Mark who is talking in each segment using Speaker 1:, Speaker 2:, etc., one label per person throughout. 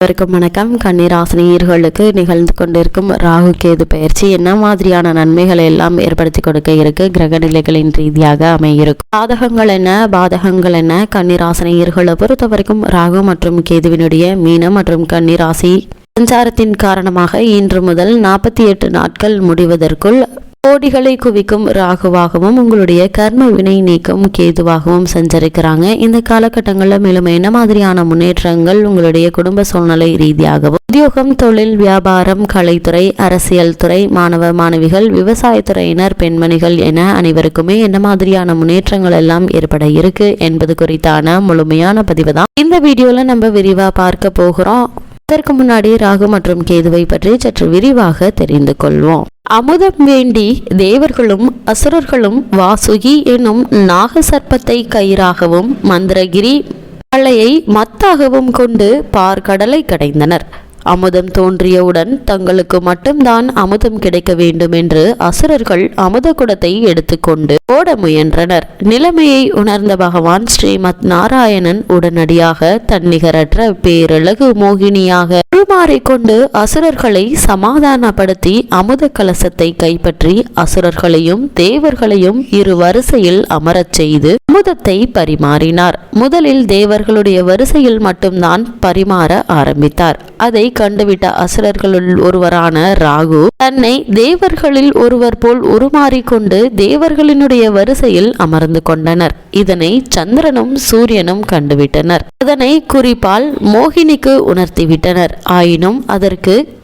Speaker 1: வணக்கம் வணக்கம். கன்னிராசினியர்களுக்கு நிகழ்ந்து கொண்டிருக்கும் ராகு கேது பயிற்சி என்ன மாதிரியான நன்மைகளை எல்லாம் ஏற்படுத்தி கொடுக்க இருக்கு? கிரக நிலைகளின் ரீதியாக அமையிருக்கும். பாதகங்கள் என்ன? பாதகங்கள் என்ன? கன்னிராசினியர்களை பொறுத்த வரைக்கும் ராகு மற்றும் கேதுவினுடைய மீனம் மற்றும் கன்னிராசி சஞ்சாரத்தின் காரணமாக இன்று முதல் நாற்பத்தி எட்டு நாட்கள் முடிவதற்குள் கோடிகளை குவிக்கும் ராகுவாகவும் உங்களுடைய கர்ம வினை நீக்கும் கேதுவாகவும் சஞ்சரிக்கிறாங்க. இந்த காலகட்டங்களில் மேலும் என்ன மாதிரியான முன்னேற்றங்கள் உங்களுடைய குடும்ப சூழ்நிலை ரீதியாகவும்? உத்தியோகம் தொழில் வியாபாரம் கலைத்துறை அரசியல் துறை மாணவ மாணவிகள் விவசாயத்துறையினர் பெண்மணிகள் என அனைவருக்குமே என்ன மாதிரியான முன்னேற்றங்கள் எல்லாம் ஏற்பட இருக்கு என்பது குறித்தான முழுமையான பதிவு தான் இந்த வீடியோல நம்ம விரிவா பார்க்க போகிறோம். இதற்கு முன்னாடி ராகு மற்றும் கேதுவை பற்றி சற்று விரிவாக தெரிந்து கொள்வோம். அமுதம் வேண்டி தேவர்களும் அசுரர்களும் வாசுகி என்னும் நாகசர்ப்பத்தை கயிறாகவும் மந்திரகிரி மலையை மத்தாகவும் கொண்டு பார்க்கடலை கடைந்தனர். அமுதம் தோன்றியவுடன் தங்களுக்கு மட்டும்தான் அமுதம் கிடைக்க வேண்டும் என்று அசுரர்கள் அமுத குடத்தை எடுத்துக்கொண்டு ஓட முயன்றனர். நிலைமையை உணர்ந்த பகவான் ஸ்ரீமத் நாராயணன் உடனடியாக தன்னிகரற்ற பேரழகு மோகினியாக உருமாறிக்கொண்டு அசுரர்களை சமாதானப்படுத்தி அமுத கலசத்தை கைப்பற்றி அசுரர்களையும் தேவர்களையும் இரு வரிசையில் அமரச் செய்து அமுதத்தை பரிமாறினார். முதலில் தேவர்களுடைய வரிசையில் மட்டும்தான் பரிமாற ஆரம்பித்தார். அதை கண்டுவிட்ட அசுரர்களுள் ஒருவரான ராகு தன்னை தேவர்களில் ஒருவர் போல் உருமாறிக்கொண்டு தேவர்களினுடைய வரிசையில் அமர்ந்து கொண்டனர். இதனை சந்திரனும் சூரியனும் கண்டுவிட்டனர். இதனை குறிப்பால் மோகினிக்கு உணர்த்திவிட்டனர். ஆயினும் அதற்கு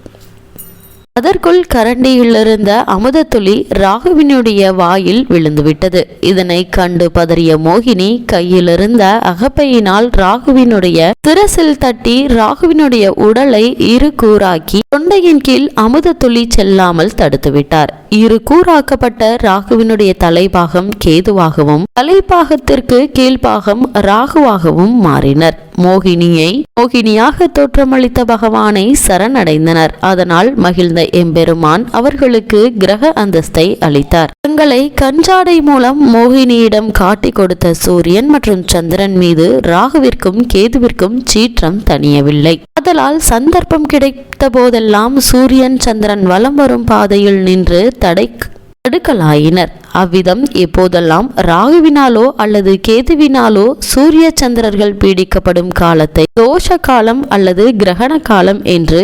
Speaker 1: அதற்குள் கரண்டியிலிருந்த அமுதத்துளி ராகுவினுடைய வாயில் விழுந்துவிட்டது. இதனை கண்டு பதறிய மோகினி கையிலிருந்த அகப்பையினால் ராகுவினுடைய திரசில் தட்டி ராகுவினுடைய உடலை இரு கூறாக்கி தொண்டையின் கீழ் அமுதத்துளி செல்லாமல் தடுத்துவிட்டார். இரு கூறாக்கப்பட்ட ராகுவினுடைய தலைபாகம் கேதுவாகவும் தலைப்பாகத்திற்கு கீழ்பாகம் ராகுவாகவும் மாறினர். மோகினியை மோகினியாக தோற்றமளித்த பகவானை சரணடைந்தனர். அதனால் மகிழ்ந்த எம்பெருமான் அவர்களுக்கு கிரக அந்தஸ்தை அளித்தார். தங்களை கஞ்சாடை மூலம் மோகினியிடம் காட்டிக் கொடுத்த சூரியன் மற்றும் சந்திரன் மீது ராகுவிற்கும் கேதுவிற்கும் சீற்றம் தணியவில்லை. அதலால் சந்தர்ப்பம் கிடைத்த போதெல்லாம் சூரியன் சந்திரன் வலம் வரும் பாதையில் நின்று தடை தடுக்கலாயினர். அவ்விதம் எப்போதெல்லாம் ராகுவினாலோ அல்லது கேதுவினாலோ சூரிய சந்திரர்கள் பீடிக்கப்படும் காலத்தை தோஷ காலம் அல்லது கிரகண காலம் என்று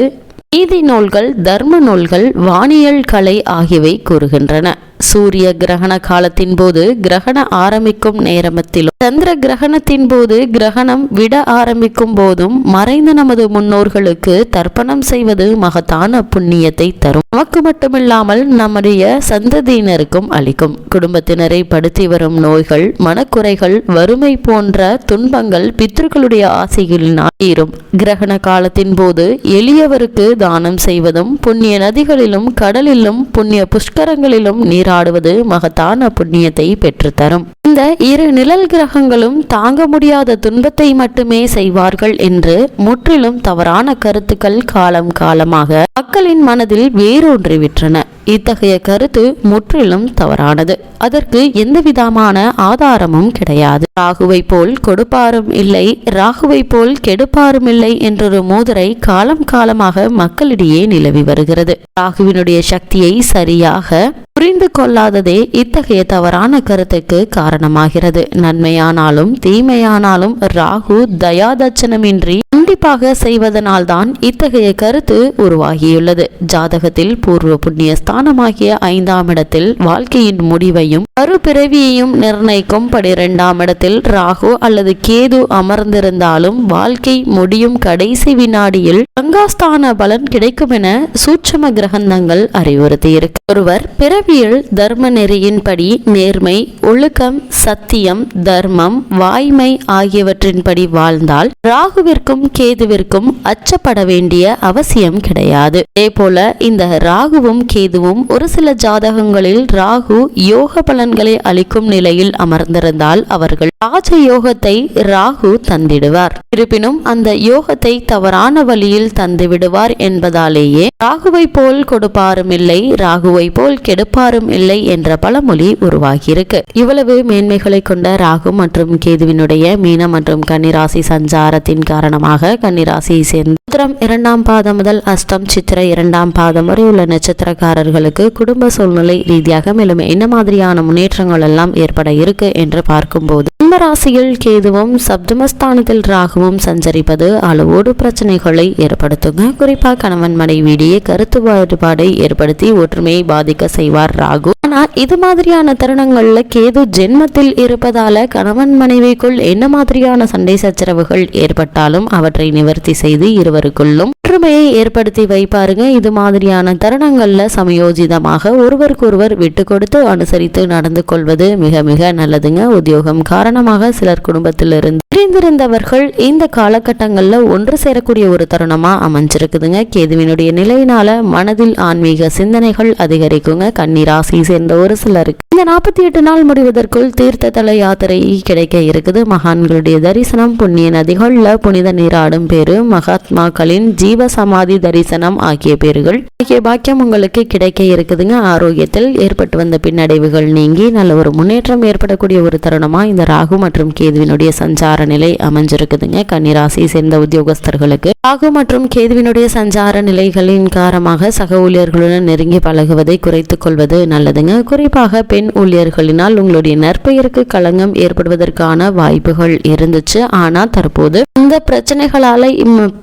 Speaker 1: நீதி நூல்கள் தர்ம நூல்கள் வானியல் கலை ஆகியவை கூறுகின்றன. சூரிய கிரகண காலத்தின் போது கிரகண ஆரம்பிக்கும் நேரமத்திலும் சந்திர கிரகணத்தின் போது கிரகணம் விட ஆரம்பிக்கும் போதும் மறைந்த நமது முன்னோர்களுக்கு தர்ப்பணம் செய்வது மகத்தான புண்ணியத்தை தரும். நமக்கு மட்டுமில்லாமல் நம்முடைய சந்ததியினருக்கும் அளிக்கும். குடும்பத்தினரை படுத்தி வரும் நோய்கள் மனக்குறைகள் வறுமை போன்ற துன்பங்கள் பித்ருக்களுடைய ஆசைகளினால் தீரும். கிரகண காலத்தின் போது எளியவருக்கு தானம் செய்வதும் புண்ணிய நதிகளிலும் கடலிலும் புண்ணிய புஷ்கரங்களிலும் நீர் நீராடுவது மகத்தான புண்ணியத்தை பெற்றுத்தரும். இந்த இரு நிழல் கிரகங்களும் தாங்க முடியாத துன்பத்தை மட்டுமே செய்வார்கள் என்று முற்றிலும் தவறான கருத்துக்கள் காலம் காலமாக மக்களின் மனதில் வேரூன்றிவிட்டன. இத்தகைய கருத்து முற்றிலும் தவறானது. அதற்கு எந்த விதமான ஆதாரமும் கிடையாது. ராகுவை போல் கொடுப்பாரும் இல்லை ராகுவை போல் கெடுப்பாரும் இல்லை என்றொரு மோதரை காலம் காலமாக மக்களிடையே நிலவி வருகிறது. ராகுவினுடைய சக்தியை சரியாக புரிந்து கொள்ளாததே இத்தகைய தவறான கருத்துக்கு காரணமாகிறது. நன்மையானாலும் தீமையானாலும் ராகு தயாதட்சணமின்றி கண்டிப்பாக செய்வதனால்தான் இத்தகைய கருத்து உருவாகியுள்ளது. ஜாதகத்தில் பூர்வ புண்ணியஸ்தான் ஸ்தானமாகிய ஐந்தாம் இடத்தில் வாழ்க்கையின் முடிவையும் மறுபிறவியையும் நிர்ணயிக்கும் பனிரெண்டாம் இடத்தில் ராகு அல்லது கேது அமர்ந்திருந்தாலும் வாழ்க்கை முடியும் கடைசி வினாடியில் கங்காஸ்தான பலன் கிடைக்கும் என சூட்சம கிரகந்தங்கள் அறிவுறுத்தியிருக்கு. ஒருவர் பிறவியில் தர்ம நெறியின்படி நேர்மை ஒழுக்கம் சத்தியம் தர்மம் வாய்மை ஆகியவற்றின்படி வாழ்ந்தால் ராகுவிற்கும் கேதுவிற்கும் அச்சப்பட வேண்டிய அவசியம் கிடையாது. அதே போல இந்த ராகுவும் கேதுவும் அதுவும் ஒரு சில ஜாதகங்களில் ராகு யோக பலன்களை அளிக்கும் நிலையில் அமர்ந்திருந்தால் அவர்கள் ராஜ யோகத்தை ராகு தந்திடுவார். இருப்பினும் அந்த யோகத்தை தவறான வழியில் தந்துவிடுவார் என்பதாலேயே ராகுவை போல் கொடுப்பாரும் இல்லை ராகுவை போல் கெடுப்பாரும் இல்லை என்ற பழமொழி உருவாகியிருக்கு. இவ்வளவு மேன்மைகளை கொண்ட ராகு மற்றும் கேதுவினுடைய மீன மற்றும் கன்னிராசி சஞ்சாரத்தின் காரணமாக கன்னிராசியை சேர்ந்த உத்திரம் இரண்டாம் பாதம் முதல் அஷ்டம் சித்திர இரண்டாம் பாதம் வரை உள்ள நட்சத்திரக்காரர்கள் அவர்களுக்கு குடும்ப சூழ்நிலை ரீதியாக மேலும் என்ன மாதிரியான முன்னேற்றங்கள் எல்லாம் ஏற்பட இருக்கு என்று பார்க்கும்போது கும்பராசியில் கேதுவும் சப்தமஸ்தானத்தில் ராகுவும் சஞ்சரிப்பது அளவோடு பிரச்சனைகளை ஏற்படுத்துங்க. குறிப்பாக கணவன் மனைவியிடையே கருத்து வேறுபாடை ஏற்படுத்தி ஒற்றுமையை பாதிக்க செய்வார் ராகு. ஆனால் இது மாதிரியான தருணங்களில் கேது ஜென்மத்தில் இருப்பதால கணவன் மனைவிக்குள் என்ன மாதிரியான சண்டை சச்சரவுகள் ஏற்பட்டாலும் அவற்றை நிவர்த்தி செய்து இருவருக்குள்ளும் ஒற்றுமையை ஏற்படுத்தி வைப்பாருங்க. இது மாதிரியான தருணங்கள்ல சமயோஜிதமாக ஒருவருக்கொருவர் விட்டு கொடுத்து அனுசரித்து நடந்து கொள்வது மிக மிக நல்லதுங்க. உத்தியோகம் காரணமாக சிலர் குடும்பத்திலிருந்து பிரிந்திருந்தவர்கள் இந்த காலகட்டங்களில் ஒன்று சேரக்கூடிய ஒரு தருணமா அமைஞ்சிருக்குதுங்க. கேதுவினுடைய நிலையினால மனதில் ஆன்மீக சிந்தனைகள் அதிகரிக்குங்க. கன்னிராசி சேர்ந்த ஒரு சிலருக்கு. இந்த நாற்பத்தி எட்டு நாள் முடிவதற்குள் தீர்த்த தல யாத்திரை கிடைக்க இருக்குது. மகான்களுடைய தரிசனம் புண்ணிய நதிகள்ல புனித நீராடும் பேரு மகாத்மாக்களின் ஜீவ சமாதி தரிசனம் ஆகிய பேர்கள். ஆகிய பாக்கியம் உங்களுக்கு கிடைக்க இருக்குதுங்க. ஆரோக்கியத்தில் ஏற்பட்டு வந்த பின்னடைவுகள் நீங்கி நல்ல ஒரு முன்னேற்றம் ஏற்படக்கூடிய ஒரு தருணமா இந்த ராகு மற்றும் கேதுவினுடைய சஞ்சார நிலை அமைஞ்சிருக்குதுங்க. கன்னிராசி சேர்ந்த உத்தியோகஸ்தர்களுக்கு ராகு மற்றும் கேதுவினுடைய சஞ்சார நிலைகளின் காரணமாக சக ஊழியர்களுடன் நெருங்கி பழகுவதை குறைத்துக் கொள்வது நல்லதுங்க. குறிப்பாக பெண் ஊழியர்களினால் உங்களுடைய நற்பெயருக்கு களங்கம் ஏற்படுவதற்கான வாய்ப்புகள் இருந்துச்சு. ஆனால் தற்போது இந்த பிரச்சனைகளால்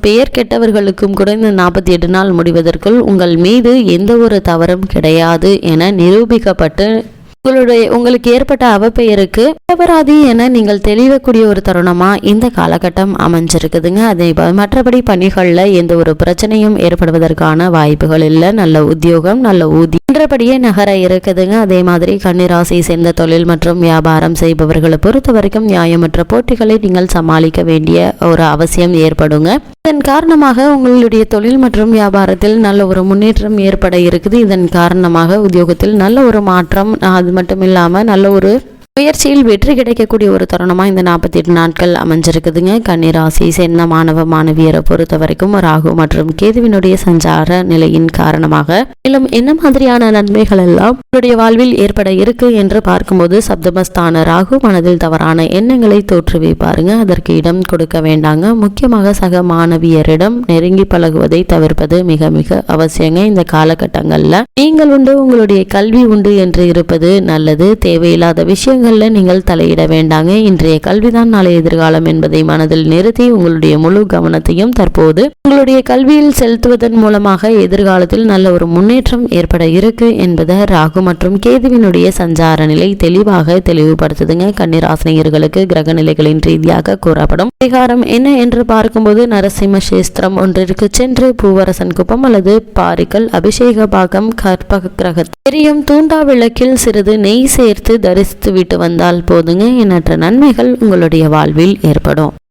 Speaker 1: பெயர் கெட்டவர்களுக்கும் கூட இந்த நாற்பத்தி எட்டு நாள் முடிவதற்குள் உங்கள் மீது எந்த ஒரு தவறும் கிடையாது என நிரூபிக்கப்பட்டு உங்களுடைய உங்களுக்கு ஏற்பட்ட அவப்பெயருக்கு அபராதி என நீங்கள் தெளிவக்கூடிய ஒரு தருணமா இந்த காலகட்டம் அமைஞ்சிருக்குதுங்க. அதே மற்றபடி பணிகளில் எந்த ஒரு பிரச்சனையும் ஏற்படுவதற்கான வாய்ப்புகள் இல்லை. நல்ல உத்தியோகம் நல்ல ஊதி என்றபடியே நகர இருக்குதுங்க. அதே மாதிரி கன்னிராசியை சேர்ந்த தொழில் மற்றும் வியாபாரம் செய்பவர்களை பொறுத்த வரைக்கும் நியாயமற்ற போட்டிகளை நீங்கள் சமாளிக்க வேண்டிய ஒரு அவசியம் ஏற்படுங்க. இதன் காரணமாக உங்களுடைய தொழில் மற்றும் வியாபாரத்தில் நல்ல ஒரு முன்னேற்றம் ஏற்பட இருக்குது. இதன் காரணமாக உத்தியோகத்தில் நல்ல ஒரு மாற்றம் அது மட்டும் இல்லாமல் நல்ல ஒரு முயற்சியில் வெற்றி கிடைக்கக்கூடிய ஒரு தருணமாக இந்த நாற்பத்தி எட்டு நாட்கள் அமைஞ்சிருக்குதுங்க. கன்னிராசியை சேர்ந்த மாணவ மாணவியரை பொறுத்த வரைக்கும் ராகு மற்றும் கேதுவினுடைய சஞ்சார நிலையின் காரணமாக மேலும் என்ன மாதிரியான நன்மைகள் எல்லாம் உங்களுடைய வாழ்வில் ஏற்பட இருக்கு என்று பார்க்கும்போது சப்தமஸ்தான ராகு மனதில் தவறான எண்ணங்களை தோற்றுவிப்பாருங்க அதற்கு இடம் கொடுக்க வேண்டாங்க. முக்கியமாக சக மாணவியரிடம் நெருங்கி பழகுவதை தவிர்ப்பது மிக மிக அவசியங்க. இந்த காலகட்டங்களில் நீங்கள் உண்டு உங்களுடைய கல்வி உண்டு என்று இருப்பது நல்லது. தேவையில்லாத விஷயங்கள் விஷயங்களில் நீங்கள் தலையிட வேண்டாங்க. இன்றைய கல்விதான் நாளை எதிர்காலம் என்பதை மனதில் நிறுத்தி உங்களுடைய முழு கவனத்தையும் தற்போது உங்களுடைய கல்வியில் செலுத்துவதன் மூலமாக எதிர்காலத்தில் நல்ல ஒரு முன்னேற்றம் ஏற்பட இருக்கு என்பதை ராகு மற்றும் கேதுவினுடைய சஞ்சார நிலை தெளிவாக தெளிவுபடுத்துதுங்க. கன்னிராசினியர்களுக்கு கிரக நிலைகளின் ரீதியாக கூறப்படும் பரிகாரம் என்ன என்று பார்க்கும்போது நரசிம்ம சேஸ்திரம் ஒன்றிற்கு சென்று பூவரசன் குப்பம் அல்லது பாரிக்கல் அபிஷேக பாகம் கற்பக கிரக தெரியும் தூண்டா விளக்கில் சிறிது நெய் சேர்த்து தரிசித்து விட்டு வந்தால் போதுங்க. எண்ணற்ற நன்மைகள் உங்களுடைய வாழ்வில் ஏற்படும்.